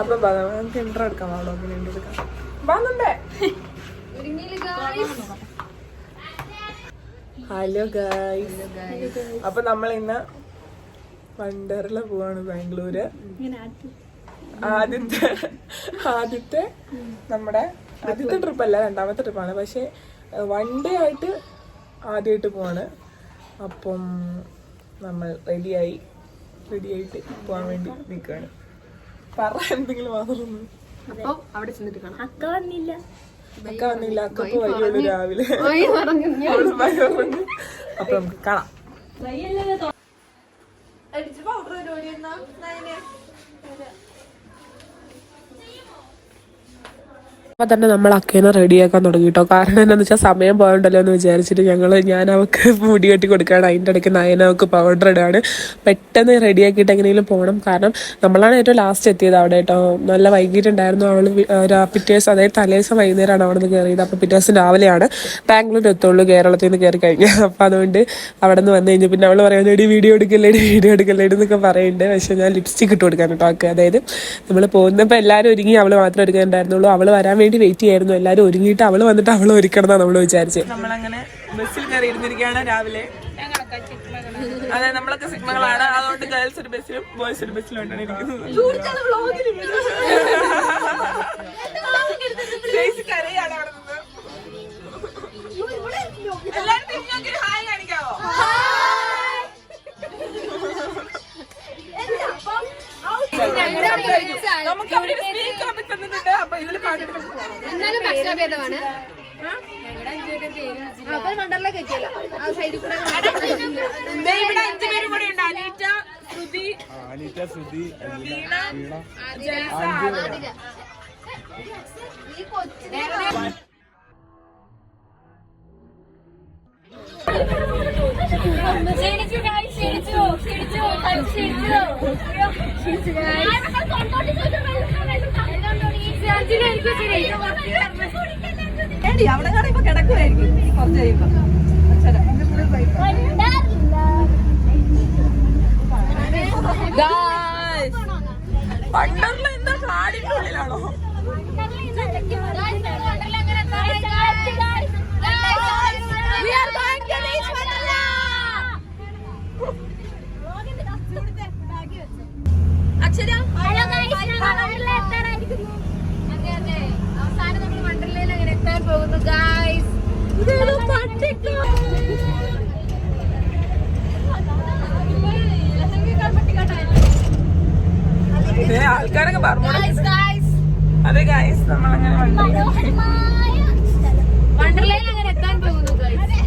അപ്പൊ നമുക്ക് ഇന്റർ എടുക്കാം വ്ളോഗിന് ഇന്റർ എടുക്കാം. ഹലോ ഗായ്സ് അപ്പൊ നമ്മൾ ഇന്ന് വണ്ടറില പോവാണ് ബാംഗ്ലൂര്. ആദ്യത്തെ ആദ്യത്തെ നമ്മുടെ ആദ്യത്തെ ട്രിപ്പ് അല്ല രണ്ടാമത്തെ ട്രിപ്പാണ്. പക്ഷെ വൺ ഡേ ആയിട്ട് ആദ്യമായിട്ട് പോവാണ്. അപ്പം നമ്മൾ റെഡിയായി റെഡിയായിട്ട് പോകാൻ വേണ്ടി നിൽക്കുകയാണ് പറ എന്തെങ്കിലും അപ്പൊ അവിടെ ചെന്നിട്ട് കാണാം. അക്ക വന്നില്ല. അക്ക വന്നില്ല അക്കക്ക് രാവിലെ. ഓയ് പറഞ്ഞു അവൾ ഭയം കൊണ്ട്. അപ്പൊ നമുക്ക് അപ്പൊ തന്നെ നമ്മൾ അക്കേനെ റെഡിയാക്കാൻ തുടങ്ങി കേട്ടോ കാരണം എന്താണെന്ന് വെച്ചാൽ സമയം പോകണ്ടല്ലോ എന്ന് വിചാരിച്ചിട്ട് ഞങ്ങൾ ഞാൻ അവൾക്ക് മുടി കെട്ടി കൊടുക്കുകയാണ് അതിന്റെ ഇടയ്ക്ക് നയന അവൾക്ക് പൗഡർ ഇടുകയാണ് പെട്ടെന്ന് റെഡിയാക്കിയിട്ട് എങ്ങനെയെങ്കിലും പോകണം കാരണം നമ്മളാണ് ഏറ്റവും ലാസ്റ്റ് എത്തിയത് അവിടെ കേട്ടോ. നല്ല വൈകിട്ടുണ്ടായിരുന്നു അവൾ പിറ്റേഴ്സ് അതായത് തലേ ദിവസം വൈകുന്നേരമാണ് അവിടെ നിന്ന് കയറിയത് അപ്പോൾ പിറ്റേഴ്സ് രാവിലെയാണ് ബാംഗ്ലൂർ എത്തുള്ളൂ കേരളത്തിൽ നിന്ന് കയറി കഴിഞ്ഞു. അപ്പോൾ അതുകൊണ്ട് അവിടെ നിന്ന് വന്നു കഴിഞ്ഞു പിന്നെ അവൾ പറയുന്നത് വീഡിയോ എടുക്കല്ലേടി വീഡിയോ എടുക്കല്ലേടി എന്നൊക്കെ പറയുന്നുണ്ട് പക്ഷെ ഞാൻ ലിപ്സ്റ്റിക് ഇട്ട് കൊടുക്കാൻ കേട്ടോ അതായത് നമ്മൾ പോകുന്നപ്പോൾ എല്ലാവരും ഒരുങ്ങി അവൾ മാത്രമേ എടുക്കാനുണ്ടായിരുന്നുള്ളൂ അവൾ വരാൻ വേണ്ടി വെയിറ്റ് ചെയ്യായിരുന്നു. എല്ലാവരും ഒരുങ്ങിയിട്ട് അവൾ വന്നിട്ട് അവൾ ഒരുക്കണം എന്നാണ് നമ്മൾ വിചാരിച്ചത് നമ്മളങ്ങനെ ബസ്സിൽ കയറി ഇരുന്നിരിക്കുകയാണ് രാവിലെ. അതെ നമ്മളൊക്കെ സിഗ്മകളാണ് അതുകൊണ്ട് ഗേൾസ് ഒരു ബസ്സിലും ബോയ്സ് ഒരു ഇരിക്കുന്നത്. കാണിക്കാവോ? നമുക്ക് അവിടെ സ്പീക്കർ തന്നിട്ടുണ്ട്. എന്നാലും പക്ഷാഭേദമാണ് അപ്പൊ വണ്ടറിലേക്ക് എത്തിയല്ല ആ സൈഡിൽ കൂടെ ഇവിടെ അഞ്ചു പേരും കൂടി ഉണ്ട്. അനീറ്റ ശ്രുതി അനീറ്റ ശ്രുതി വീണ ഏടി അവിടെ കാണുമ്പോ കിടക്കുമായിരിക്കും കുറച്ച് കഴിയുമ്പോ. പോയി എന്താ കാടിന്റെ ഉള്ളിലാണോ We are going to reach Manila! Hello guys, ഞങ്ങൾ വണ്ടർല എത്താറായിരിക്കുന്നു. അതെ അതെ അവസാനം നമ്മൾ വണ്ടർലയിൽ അങ്ങനെ എത്താൻ പോകുന്നു ഗായ്സ് ദേ ആൾക്കാരൊക്കെ പറഞ്ഞു അതെ ഗൈസ് നമ്മളങ്ങനെ വണ്ടർല മനോഹരമായ സ്ഥലം. വണ്ടർലയിൽ അങ്ങനെ എത്താൻ പോകുന്നു ഗായ്സ്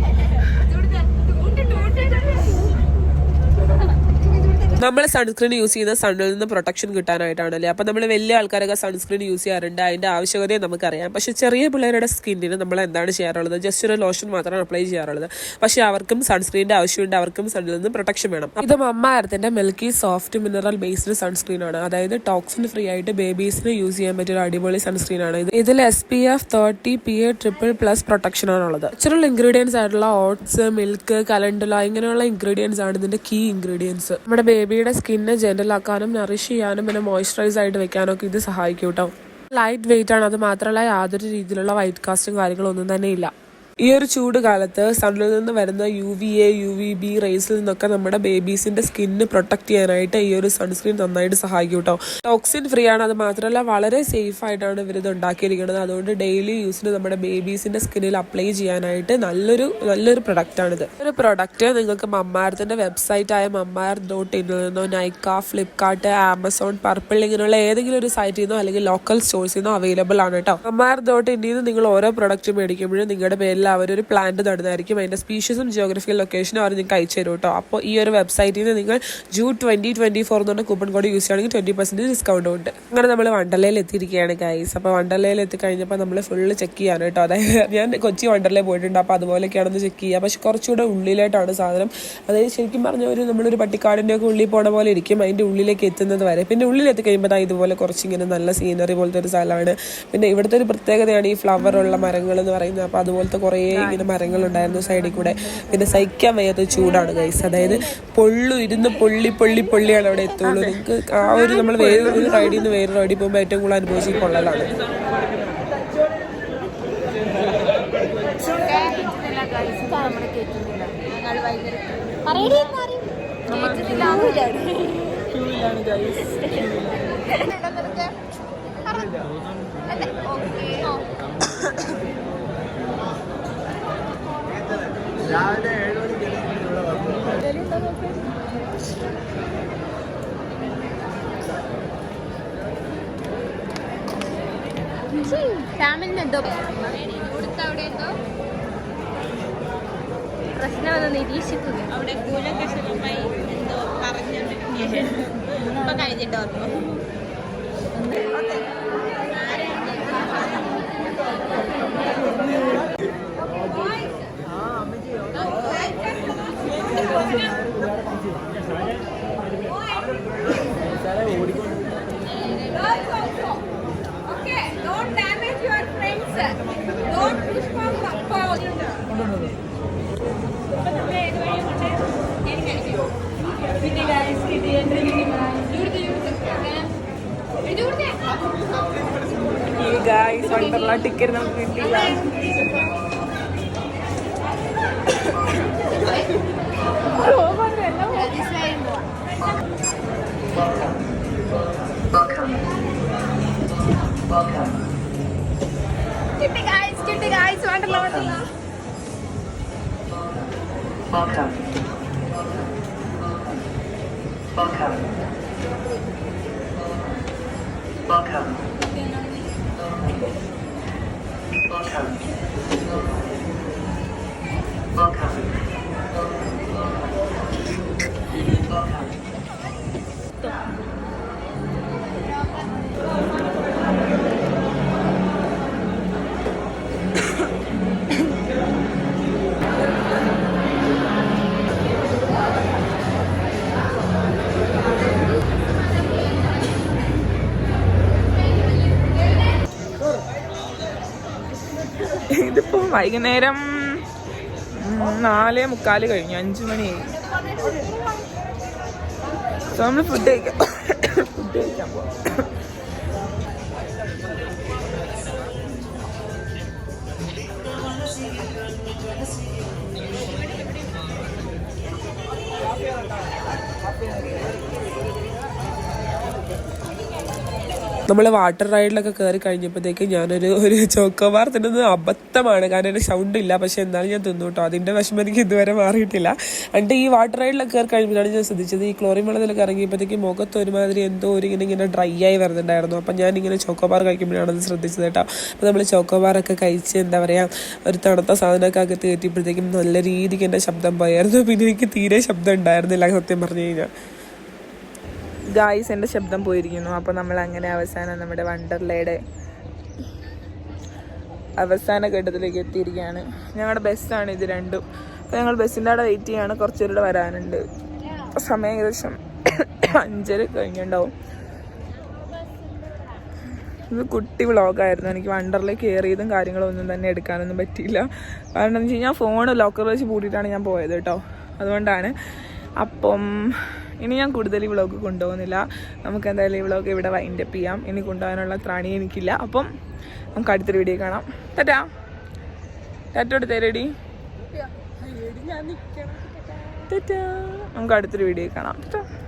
നമ്മൾ സൺസ്ക്രീൻ യൂസ് ചെയ്യുന്ന സണ്ണിൽ നിന്ന് പ്രൊട്ടക്ഷൻ കിട്ടാനായിട്ടാണല്ലേ? അപ്പം നമ്മൾ വലിയ ആൾക്കാരൊക്കെ സൺസ്ക്രീൻ യൂസ് ചെയ്യാറുണ്ട്. അതിന്റെ ആവശ്യകതയും നമുക്കറിയാം. പക്ഷേ ചെറിയ പിള്ളേരുടെ സ്കിന്നിന് നമ്മൾ എന്താണ് ചെയ്യാറുള്ളത്? ജസ്റ്റ് ഒരു ലോഷൻ മാത്രമാണ് അപ്ലൈ ചെയ്യാറുള്ളത്. പക്ഷെ അവർക്കും സൺസ്ക്രീനിന്റെ ആവശ്യമുണ്ട്. അവർക്കും സണ്ണിൽ നിന്ന് പ്രൊട്ടക്ഷൻ വേണം. ഇത് മമ്മാരത്തിന്റെ milky soft mineral based sunscreen ആണ്. അതായത് ടോക്സിൻ ഫ്രീ ആയിട്ട് ബേബീസിന് യൂസ് ചെയ്യാൻ പറ്റിയ അടിപൊളി സൺസ്ക്രീൻ ആണ് ഇത്. ഇതിൽ S P F thirty P A triple plus protection ആണുള്ളത് നാച്ചുറൽ ഇൻഗ്രീഡിയൻസ് ആയിട്ടുള്ള ഓട്സ് മിൽക്ക് കലണ്ടല ഇങ്ങനെയുള്ള ഇൻഗ്രീഡിയൻസ് ആണ് ഇതിന്റെ കീ ഇൻഗ്രീഡിയൻസ് നമ്മുടെ ബേബിയുടെ സ്കിന്നെ ജെന്റലാക്കാനും നറിഷ് ചെയ്യാനും പിന്നെ മോയ്സ്ചറൈസ് ആയിട്ട് വെക്കാനും ഒക്കെ ഇത് സഹായിക്കും കേട്ടോ. ലൈറ്റ് വെയിറ്റ് ആണ്. അത് മാത്രമല്ല യാതൊരു രീതിയിലുള്ള വൈറ്റ് കാസ്റ്റും കാര്യങ്ങളൊന്നും തന്നെ ഇല്ല. ഈ ഒരു ചൂട് കാലത്ത് സണ്ണിൽ നിന്ന് വരുന്ന U V A U V B റേസിൽ നിന്നൊക്കെ നമ്മുടെ ബേബീസിന്റെ സ്കിന്ന് പ്രൊട്ടക്ട് ചെയ്യാനായിട്ട് ഈ ഒരു സൺസ്ക്രീൻ നന്നായിട്ട് സഹായിക്കും കേട്ടോ ടോക്സിൻ ഫ്രീ ആണ്. അത് മാത്രമല്ല വളരെ സേഫ് ആയിട്ടാണ് ഇവർ ഇത് ഉണ്ടാക്കിയിരിക്കുന്നത്. അതുകൊണ്ട് ഡെയിലി യൂസിന് നമ്മുടെ ബേബീസിന്റെ സ്കിന്നിൽ അപ്ലൈ ചെയ്യാനായിട്ട് നല്ലൊരു നല്ലൊരു പ്രൊഡക്റ്റ് ആണിത്. ഒരു പ്രൊഡക്റ്റ് നിങ്ങൾക്ക് മമ്മാരത്തിന്റെ വെബ്സൈറ്റ് ആയ മമ്മാർ ഡോട്ട് ഇന്നിൽ നിന്നോ നൈക്ക ഫ്ലിപ്കാർട്ട് ആമസോൺ പർപ്പിൾ ഇങ്ങനെയുള്ള ഏതെങ്കിലും ഒരു സൈറ്റിൽ നിന്നോ അല്ലെങ്കിൽ ലോക്കൽ സ്റ്റോഴ്സിൽ നിന്നോ അവൈലബിൾ ആണ് കേട്ടോ മമ്മാർ ഡോട്ട് ഇന്നിൽ നിന്ന് നിങ്ങൾ ഓരോ പ്രൊഡക്റ്റ് മേടിക്കുമ്പോഴും നിങ്ങളുടെ പേരിൽ അവരൊരു പ്ലാന്റ് നടുന്നതായിരിക്കും. അതിന്റെ സ്പീഷീസും ജിയോഗ്രഫിക്കൽ ലൊക്കേഷനും അവർ നിങ്ങൾക്ക് അയച്ചു തരും കേട്ടോ. അപ്പോൾ ഈ ഒരു വെബ്സൈറ്റിൽ നിന്ന് നിങ്ങൾ ജൂൺ ട്വന്റി ട്വന്റി ഫോർ എന്ന് പറഞ്ഞ കൂപ്പൺ കോഡ് യൂസ് ചെയ്യുകയാണെങ്കിൽ ട്വന്റി പെർസെന്റ് ഡിസ്കൗണ്ട് ഉണ്ട്. അങ്ങനെ നമ്മൾ വണ്ടർലയിൽ എത്തിയിരിക്കുകയാണ് ഗൈസ് അപ്പോൾ വണ്ടർലയിൽ എത്തിക്കഴിഞ്ഞപ്പോൾ നമ്മൾ ഫുള്ള് ചെക്ക് ചെയ്യാണ് കേട്ടോ. അതായത് ഞാൻ കൊച്ചി വണ്ടർലയിൽ പോയിട്ടുണ്ട്. അപ്പോൾ അതുപോലെയൊക്കെയാണെന്ന് ചെക്ക് ചെയ്യുക. പക്ഷെ കുറച്ചുകൂടെ ഉള്ളിലായിട്ടാണ് സാധനം. അതായത് ശരിക്കും പറഞ്ഞ ഒരു നമ്മളൊരു പട്ടിക്കാടിന്റെ ഒക്കെ ഉള്ളിൽ പോണ പോലെ ഇരിക്കും. അതിന്റെ ഉള്ളിലേക്ക് എത്തുന്നത് വരെ. പിന്നെ ഉള്ളിലെത്തി കഴിയുമ്പോൾ ഇതുപോലെ കുറച്ചിങ്ങനെ നല്ല സീനറി പോലത്തെ ഒരു സ്ഥലമാണ്. പിന്നെ ഇവിടുത്തെ ഒരു പ്രത്യേകതയാണ് ഈ ഫ്ലവർ ഉള്ള മരങ്ങൾ എന്ന് പറയുന്നത്. അപ്പോൾ അതുപോലത്തെ കുറേ നിറയെ ഇങ്ങനെ മരങ്ങളുണ്ടായിരുന്നു സൈഡിൽ കൂടെ. പിന്നെ സഹിക്കാൻ വയ്യാത്ത ചൂടാണ് ഗൈസ് അതായത് പൊള്ളു ഇരുന്ന് പൊള്ളി പൊള്ളി പൊള്ളിയാണ് അവിടെ എത്തുള്ളൂ. നിങ്ങൾക്ക് ആ ഒരു നമ്മൾ വേറെ ഒരു റൈഡിൽ നിന്ന് വേറെ റൈഡിൽ പോകുമ്പോൾ ഏറ്റവും കൂടുതൽ അനുഭവിച്ച് കൊള്ളലാണ് പൊള്ളലാണ്. നമ്മുടെ ഏഴ് ഞങ്ങൾ ഭയങ്കര ഫാമിലിന് എന്തോ ഇവിടുത്തെ അവിടെ എന്തോ പ്രശ്നമെന്ന് നിരീക്ഷിക്കുന്നു. അവിടെ കൂലകഷണമായി എന്തോ പറഞ്ഞു ഇപ്പൊ കഴിഞ്ഞിട്ടോ ഓർമ്മ. From above. വണ്ടർല ടിക്കറ്റ് നമുക്ക് കിട്ടിയില്ല Kitty guys, kitty guys, wonderla, wonderla. Welcome. Welcome. Welcome. Welcome. Welcome. ഇതിപ്പം വൈകുന്നേരം നാല് മുക്കാൽ കഴിഞ്ഞു അഞ്ചു മണിയായി സോ നമ്മൾ ഫുഡ് കഴിക്കാം ഫുഡ് കഴിക്കാൻ നമ്മൾ വാട്ടർ റൈഡിലൊക്കെ കയറി കഴിഞ്ഞപ്പോഴത്തേക്ക് ഞാനൊരു ഒരു ചോക്കോബാർ തിന്നുന്നത് അബദ്ധമാണ്. കാരണം എന്റെ സൗണ്ട് ഇല്ല. പക്ഷെ എന്നാലും ഞാൻ തിന്നു കേട്ടോ. അതിന്റെ വിഷമം എനിക്ക് ഇതുവരെ മാറിയിട്ടില്ല. എന്നിട്ട് ഈ വാട്ടർ റൈഡിലൊക്കെ കയറി കഴിയുമ്പോഴാണ് ഞാൻ ശ്രദ്ധിച്ചത്. ഈ ക്ലോറിൻ വെള്ളത്തിലൊക്കെ ഇറങ്ങിയപ്പോഴത്തേക്ക് മുഖത്ത് ഒരുമാതിരി എന്തോ ഒരു ഇങ്ങനെ ഇങ്ങനെ ഡ്രൈ ആയി വരുന്നുണ്ടായിരുന്നു. അപ്പം ഞാൻ ഇങ്ങനെ ചോക്കോബാർ കഴിക്കുമ്പോഴാണ് അത് ശ്രദ്ധിച്ചത് കേട്ടോ. അപ്പോൾ നമ്മൾ ചോക്കോബാറൊക്കെ കഴിച്ച് എന്താ പറയുക ഒരു തണുത്ത സാധനമൊക്കെ അകത്ത് കയറ്റിയപ്പോഴത്തേക്കും നല്ല രീതിക്ക് എന്റെ ശബ്ദം പോയായിരുന്നു. പിന്നെ എനിക്ക് തീരെ ശബ്ദം ഉണ്ടായിരുന്നില്ല സത്യം പറഞ്ഞു കഴിഞ്ഞാൽ ഗായ്സ് എന്റെ ശബ്ദം പോയിരിക്കുന്നു. അപ്പോൾ നമ്മൾ അങ്ങനെ അവസാനം നമ്മുടെ വണ്ടർലയുടെ അവസാന ഘട്ടത്തിലേക്ക് എത്തിയിരിക്കുകയാണ്. ഞങ്ങളുടെ ബസ്സാണ് ഇത് രണ്ടും. അപ്പോൾ ഞങ്ങൾ ബസ്സിന്റെ അവിടെ വെയിറ്റ് ചെയ്യാണ്. കുറച്ച് പേരുടെ വരാനുണ്ട്. സമയം ഏകദേശം അഞ്ചര കഴിഞ്ഞുണ്ടാവും ഇത് കുട്ടി വ്ളോഗായിരുന്നു. എനിക്ക് വണ്ടറിലേക്ക് കയറിയതും കാര്യങ്ങളും ഒന്നും തന്നെ എടുക്കാനൊന്നും പറ്റിയില്ല. കാരണം എന്ന് വെച്ച് കഴിഞ്ഞാൽ ഫോൺ ലോക്കറിൽ വെച്ച് പൂട്ടിയിട്ടാണ് ഞാൻ പോയത് കേട്ടോ. അതുകൊണ്ടാണ് അപ്പം ഇനി ഞാൻ കൂടുതൽ ഈ വ്ളോഗ് കൊണ്ടുപോകുന്നില്ല. നമുക്ക് എന്തായാലും ഈ വ്ളോഗ് ഇവിടെ വൈൻഡപ്പ് ചെയ്യാം. ഇനി കൊണ്ടുപോകാനുള്ള ത്രാണി എനിക്കില്ല. അപ്പം നമുക്ക് അടുത്തൊരു വീഡിയോ കാണാം. ടാറ്റാ. ടാറ്റോട് തരടി ടാറ്റാ. നമുക്ക് അടുത്തൊരു വീഡിയോ കാണാം. ടാറ്റാ.